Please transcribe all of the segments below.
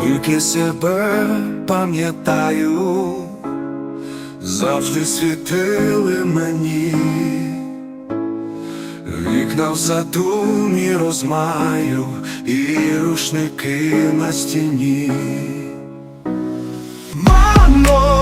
Скільки себе пам'ятаю, завжди світили мені, вікна в задумі розмаю і рушники на стіні. Мамо!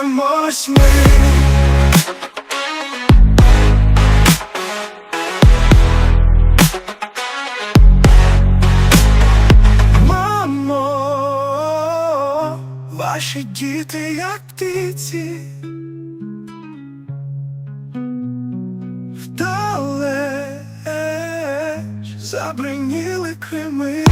зможемось ми. Мамо, ваші діти, як птиці. Вдалеч забриніли крими.